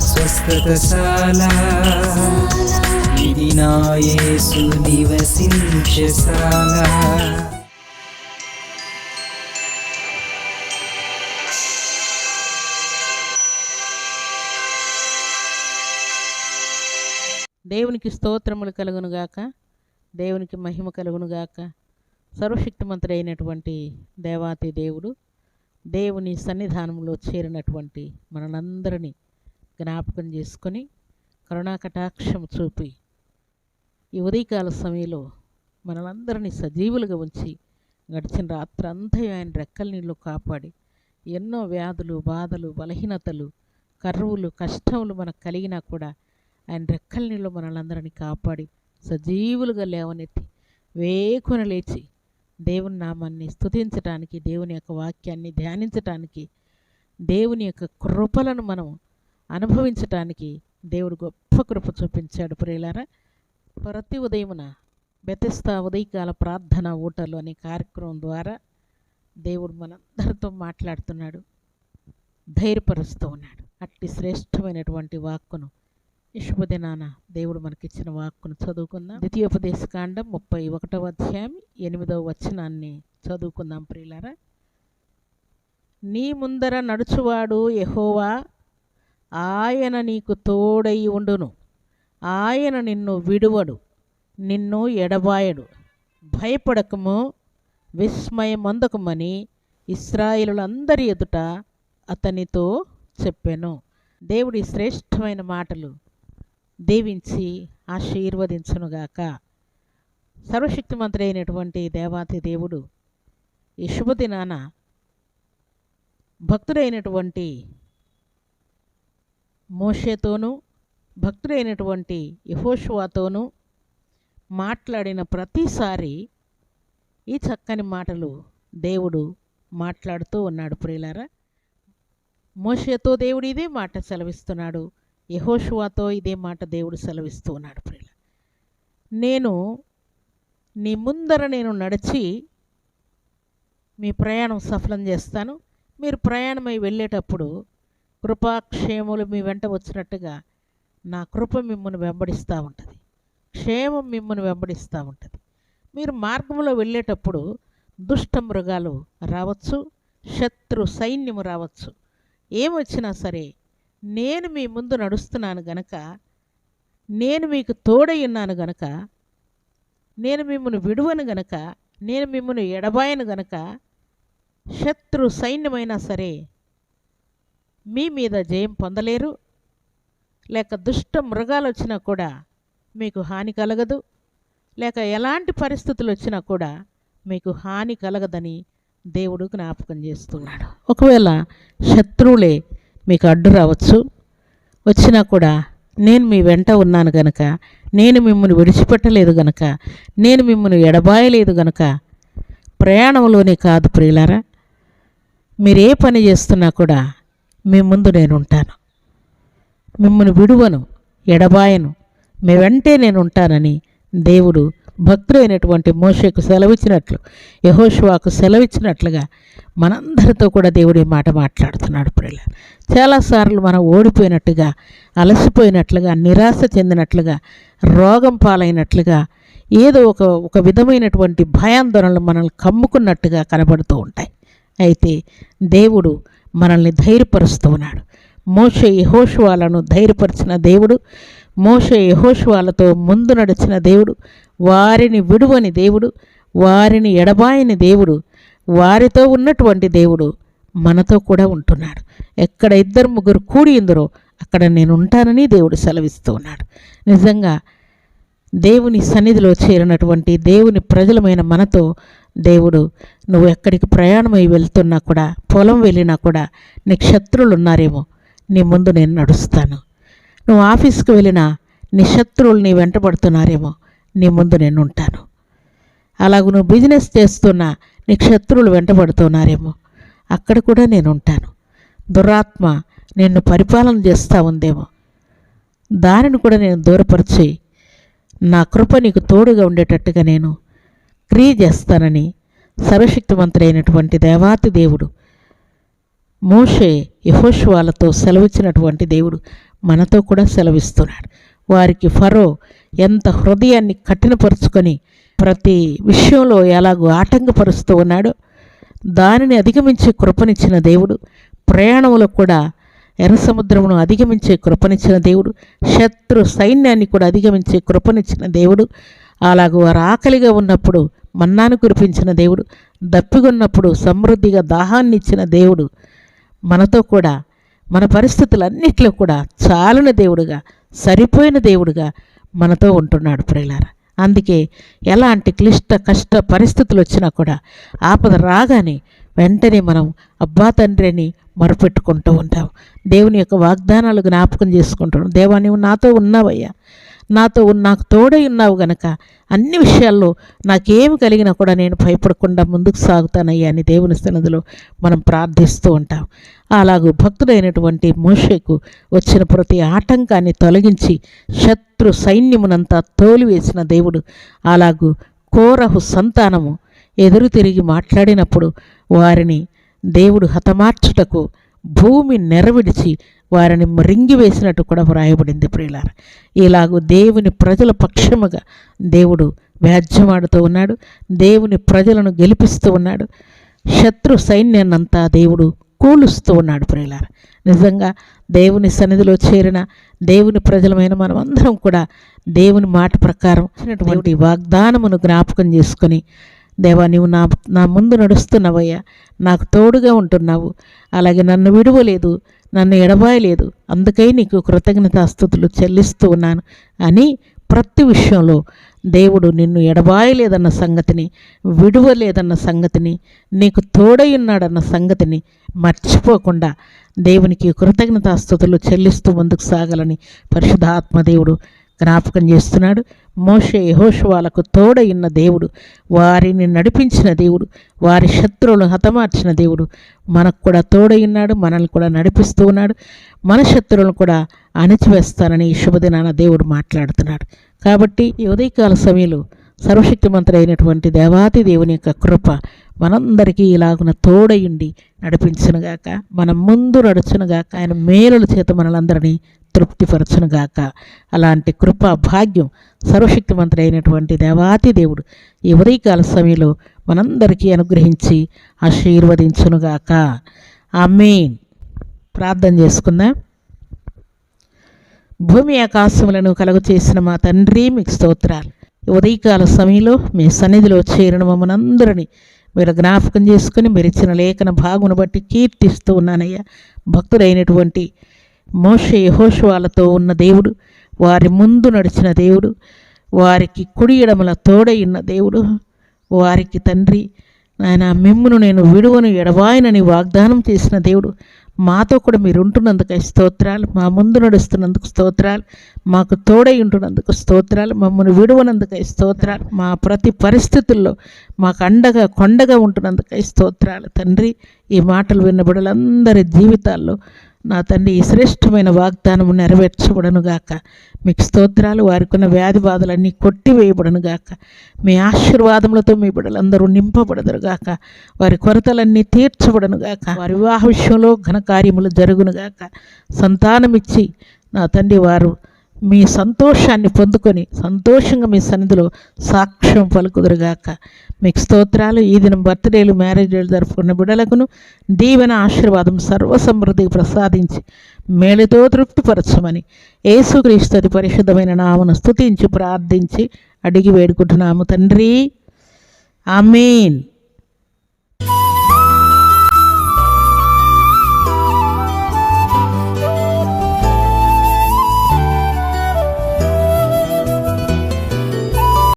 స్వస్థతశాల. ఇది నా యేసు నివసించశాల దేవునికి స్తోత్రములు కలుగునుగాక. దేవునికి మహిమ కలుగునుగాక. సర్వశక్తిమంతుడు అయినటువంటి దేవాతి దేవుడు దేవుని సన్నిధానంలో చేరినటువంటి మనలందరినీ జ్ఞాపకం చేసుకొని కరుణా కటాక్షం చూపి ఈ ఉదయకాల సమయంలో మనలందరినీ సజీవులుగా ఉంచి గడిచిన రాత్రంతా ఆయన రెక్కల నీళ్ళు కాపాడి ఎన్నో వ్యాధులు బాధలు బలహీనతలు కరువులు కష్టములు మనకు కలిగినా కూడా ఆయన రెక్కల నీళ్ళు మనలందరినీ కాపాడి సజీవులుగా లేవనెత్తి వేకున లేచి దేవుని నామాన్ని స్తుతించటానికి దేవుని యొక్క వాక్యాన్ని ధ్యానించటానికి దేవుని యొక్క కృపలను మనం అనుభవించటానికి దేవుడు గొప్ప కృప చూపించాడు. ప్రియులారా ప్రతి ఉదయమున బెతస్తా ఉదయకాల ప్రార్థన ఊటలు అనే కార్యక్రమం ద్వారా దేవుడు మనందరితో మాట్లాడుతున్నాడు ధైర్యపరుస్తూ ఉన్నాడు. అట్టి శ్రేష్టమైనటువంటి వాక్కును ఈ శుభదినాన దేవుడు మనకిచ్చిన వాక్కును చదువుకుందాం. ద్వితీయోపదేశ కాండం ముప్పై ఒకటవ అధ్యాయం ఎనిమిదవ వచనాన్ని చదువుకుందాం ప్రియులారా. నీ ముందర నడుచువాడు ఎహోవా ఆయన నీకు తోడై ఉండును. ఆయన నిన్ను విడువడు నిన్ను ఎడబాయడు. భయపడకము విస్మయమందకమని ఇస్రాయేలులందరి ఎదుట అతనితో చెప్పాను. దేవుడి శ్రేష్టమైన మాటలు దీవించి ఆశీర్వదించునుగాక. సర్వశక్తిమంతుడైనటువంటి దేవాతి దేవుడు ఈ శుభదినాన భక్తుడైనటువంటి మోషేతోనూ భక్తుడైనటువంటి యహోషువాతోనూ మాట్లాడిన ప్రతిసారి ఈ చక్కని మాటలు దేవుడు మాట్లాడుతూ ఉన్నాడు ప్రియులారా. మోషేతో దేవుడు ఇదే మాట సెలవిస్తున్నాడు. యహోషువాతో ఇదే మాట దేవుడు సెలవిస్తూ ఉన్నాడు ప్రియుల నేను నీ ముందర నేను నడిచి మీ ప్రయాణం సఫలం చేస్తాను. మీరు ప్రయాణమై వెళ్ళేటప్పుడు కృపాక్షేములు మీ వెంట వచ్చినట్టుగా నా కృప మిమ్మల్ని వెంబడిస్తూ ఉంటుంది. క్షేమం మిమ్మల్ని వెంబడిస్తూ ఉంటుంది. మీరు మార్గంలో వెళ్ళేటప్పుడు దుష్ట మృగాలు రావచ్చు శత్రు సైన్యము రావచ్చు. ఏమొచ్చినా సరే నేను మీ ముందు నడుస్తున్నాను గనక నేను మీకు తోడై ఉన్నాను గనక నేను మిమ్మల్ని విడువను గనక నేను మిమ్మల్ని ఎడబాయను గనక శత్రు సైన్యమైనా సరే మీ మీద జయం పొందలేరు. లేక దుష్ట మృగాలు వచ్చినా కూడా మీకు హాని కలగదు. లేక ఎలాంటి పరిస్థితులు వచ్చినా కూడా మీకు హాని కలగదని దేవుడు జ్ఞాపకం చేస్తున్నాడు. ఒకవేళ శత్రువులే మీకు అడ్డు రావచ్చు. వచ్చినా కూడా నేను మీ వెంట ఉన్నాను గనక నేను మిమ్మల్ని విడిచిపెట్టలేదు గనక నేను మిమ్మల్ని ఎడబాయలేదు గనక ప్రయాణంలోనే కాదు ప్రియులారా. మీరు ఏ పని చేస్తున్నా కూడా మీ ముందు నేను ఉంటాను. మిమ్మల్ని విడువను ఎడబాయను మీ వెంటే నేను ఉంటానని దేవుడు భక్తుడైనటువంటి మోషకు సెలవిచ్చినట్లు యహోషువాకు సెలవిచ్చినట్లుగా మనందరితో కూడా దేవుడు ఈ మాట మాట్లాడుతున్నాడు ప్రియుల చాలాసార్లు మనం ఓడిపోయినట్టుగా అలసిపోయినట్లుగా నిరాశ చెందినట్లుగా రోగం పాలైనట్లుగా ఏదో ఒక ఒక విధమైనటువంటి భయాందోళనలు మనల్ని కమ్ముకున్నట్టుగా కనబడుతూ ఉంటాయి. అయితే దేవుడు మనల్ని ధైర్యపరుస్తూ ఉన్నాడు. మోషే యహోషువాలను ధైర్యపరిచిన దేవుడు మోషే యహోషువాలతో ముందు నడిచిన దేవుడు వారిని విడువని దేవుడు వారిని ఎడబాయని దేవుడు వారితో ఉన్నటువంటి దేవుడు మనతో కూడా ఉంటున్నాడు. ఎక్కడ ఇద్దరు ముగ్గురు కూడిందరో అక్కడ నేను ఉంటానని దేవుడు సెలవిస్తూ ఉన్నాడు. నిజంగా దేవుని సన్నిధిలో చేరినటువంటి దేవుని ప్రజలమైన మనతో దేవుడు నువ్వు ఎక్కడికి ప్రయాణమై వెళ్తున్నా కూడా పొలం వెళ్ళినా కూడా నీకు శత్రువులు ఉన్నారేమో నీ ముందు నేను నడుస్తాను. నువ్వు ఆఫీస్కి వెళ్ళినా నీ శత్రువులు నీ వెంటబడుతున్నారేమో నీ ముందు నేను ఉంటాను. అలాగ నువ్వు బిజినెస్ చేస్తున్నా నీకు శత్రువులు వెంటబడుతున్నారేమో అక్కడ కూడా నేను ఉంటాను దురాత్మ నిన్ను పరిపాలన చేస్తూ ఉందేమో. దానిని కూడా నేను దూరపరిచి నా కృప నీకు తోడుగా ఉండేటట్టుగా నేను క్రియ చేస్తానని సర్వశక్తివంతుడైనటువంటి దేవాతి దేవుడు మోషే యహోష్వాలతో సెలవిచ్చినటువంటి దేవుడు మనతో కూడా సెలవిస్తున్నాడు. వారికి ఫరో ఎంత హృదయాన్ని కఠినపరుచుకొని ప్రతి విషయంలో ఎలాగో ఆటంకపరుస్తూ ఉన్నాడో. దానిని అధిగమించే కృపనిచ్చిన దేవుడు. ప్రయాణంలో కూడా ఎర్ర సముద్రమును అధిగమించే కృపనిచ్చిన దేవుడు. శత్రు సైన్యాన్ని కూడా అధిగమించే కృపనిచ్చిన దేవుడు. అలాగూ వారు ఆకలిగా ఉన్నప్పుడు మన్నాను కురిపించిన దేవుడు. దప్పిగొన్నప్పుడు సమృద్ధిగా దాహాన్ని ఇచ్చిన దేవుడు. మనతో కూడా మన పరిస్థితులన్నిట్లో కూడా చాలిన దేవుడుగా సరిపోయిన దేవుడుగా మనతో ఉంటున్నాడు ప్రియులారా. అందుకే ఎలాంటి క్లిష్ట కష్ట పరిస్థితులు వచ్చినా కూడా ఆపద రాగానే వెంటనే మనం అబ్బా తండ్రి అని మొరపెట్టుకుంటూ ఉంటాం. దేవుని యొక్క వాగ్దానాలు జ్ఞాపకం చేసుకుంటాం దేవా నువ్వు నాతో ఉన్నావయ్యా. నాతో నాకు తోడై ఉన్నావు గనక అన్ని విషయాల్లో నాకేమి కలిగినా కూడా నేను భయపడకుండా ముందుకు సాగుతానయ్యా అని దేవుని సన్నదిలో మనం ప్రార్థిస్తూ ఉంటాం. అలాగూ భక్తుడైనటువంటి మోషేకు వచ్చిన ప్రతి ఆటంకాన్ని తొలగించి శత్రు సైన్యమునంతా తోలివేసిన దేవుడు అలాగూ కోరహు సంతానము ఎదురు తిరిగి మాట్లాడినప్పుడు వారిని దేవుడు హతమార్చుటకు భూమి నెరవిడిచి వారిని మరింగివేసినట్టు కూడా వ్రాయబడింది ప్రియులార. ఇలాగూ దేవుని ప్రజల పక్షముగా దేవుడు వ్యాజ్యమాడుతూ ఉన్నాడు. దేవుని ప్రజలను గెలిపిస్తూ ఉన్నాడు. శత్రు సైన్యాన్నంతా దేవుడు కూలుస్తూ ఉన్నాడు ప్రియులార. నిజంగా దేవుని సన్నిధిలో చేరిన దేవుని ప్రజలమైన మనమందరం కూడా దేవుని మాట ప్రకారం వాగ్దానమును జ్ఞాపకం చేసుకొని దేవా నీవు నా నా ముందు నడుస్తున్నావయ్యా. నాకు తోడుగా ఉంటున్నావు. అలాగే నన్ను విడువలేదు నన్ను ఎడబాయలేదు. అందుకై నీకు కృతజ్ఞతాస్థుతులు చెల్లిస్తూ ఉన్నాను అని ప్రతి విషయంలో దేవుడు నిన్ను ఎడబాయలేదన్న సంగతిని విడువలేదన్న సంగతిని నీకు తోడై ఉన్నాడన్న సంగతిని మర్చిపోకుండా దేవునికి కృతజ్ఞతాస్థుతులు చెల్లిస్తూ ముందుకు సాగాలని పరిశుధాత్మదేవుడు జ్ఞాపకం చేస్తున్నాడు. మోషే యహోషువాలకు తోడయిన్న దేవుడు వారిని నడిపించిన దేవుడు వారి శత్రువులను హతమార్చిన దేవుడు మనకు కూడా తోడయిన్నాడు మనల్ని కూడా నడిపిస్తూ ఉన్నాడు. మన శత్రువులను కూడా అణిచివేస్తానని శుభదినాన దేవుడు మాట్లాడుతున్నాడు. కాబట్టి ఈ ఉదయకాల సమయంలో సర్వశక్తిమంతుడు అయినటువంటి దేవాతి దేవుని యొక్క కృప మనందరికీ ఇలాగున తోడయుండి నడిపించునుగాక మనం ముందు నడుచునుగాక ఆయన మేలుల చేత మనలందరినీ తృప్తిపరచునుగాక. అలాంటి కృప భాగ్యం సర్వశక్తివంతుడు అయినటువంటి దేవాతి దేవుడు ఈ ఉదయకాల సమయంలో మనందరికీ అనుగ్రహించి ఆశీర్వదించునుగాక. ఆమేన్. ప్రార్థన చేసుకుందాం. భూమి ఆకాశములను కలుగు చేసిన మా తండ్రి మీకు స్తోత్రాలు. ఉదయకాల సమయంలో మీ సన్నిధిలో చేరిన మమ్మల్ని మీరు జ్ఞాపకం చేసుకుని మీరు ఇచ్చిన లేఖన భాగును బట్టి కీర్తిస్తూ ఉన్నానయ్యా. భక్తుడైనటువంటి మోషే యహోషువాలతో ఉన్న దేవుడు వారి ముందు నడిచిన దేవుడు వారికి కుడి ఎడమల తోడైన దేవుడు వారికి తండ్రి ఆయన మిమ్మును నేను విడువను ఎడవాయనని వాగ్దానం చేసిన దేవుడు మాతో కూడా మీరు ఉంటున్నందుకు స్తోత్రాలు మా ముందు నడుస్తున్నందుకు స్తోత్రాలు మాకు తోడై ఉంటున్నందుకు స్తోత్రాలు మమ్మల్ని విడువనందుకు స్తోత్రాలు మా ప్రతి పరిస్థితుల్లో మాకు అండగా కొండగా ఉంటున్నందుకు స్తోత్రాలు. తండ్రి ఈ మాటలు విన్న బిడ్డలందరి జీవితాల్లో నా తండ్రి ఈ శ్రేష్టమైన వాగ్దానము నెరవేర్చబడను గాక. మీకు స్తోత్రాలు వారికి ఉన్న వ్యాధి బాధలన్నీ కొట్టివేయబడను గాక. మీ ఆశీర్వాదములతో మీ బిడ్డలందరూ నింపబడదురుగాక వారి కొరతలన్నీ తీర్చబడను గాక. వారి వివాహ విషయంలో ఘనకార్యములు జరుగును గాక. సంతానమిచ్చి నా తండ్రి వారు మీ సంతోషాన్ని పొందుకొని సంతోషంగా మీ సన్నిధిలో సాక్ష్యం పలుకుదురుగాక. మీకు స్తోత్రాలు. ఈ దినం బర్త్డేలు మ్యారేజ్లు జరుపుకున్న బిడలకును దీవెన ఆశీర్వాదం సర్వసమృద్ధి ప్రసాదించి మేలుతో తృప్తిపరచమని యేసుక్రీస్తుది పరిశుద్ధమైన నామను స్తుతించి ప్రార్థించి అడిగి వేడుకుంటున్నాము తండ్రి. ఆమెన్.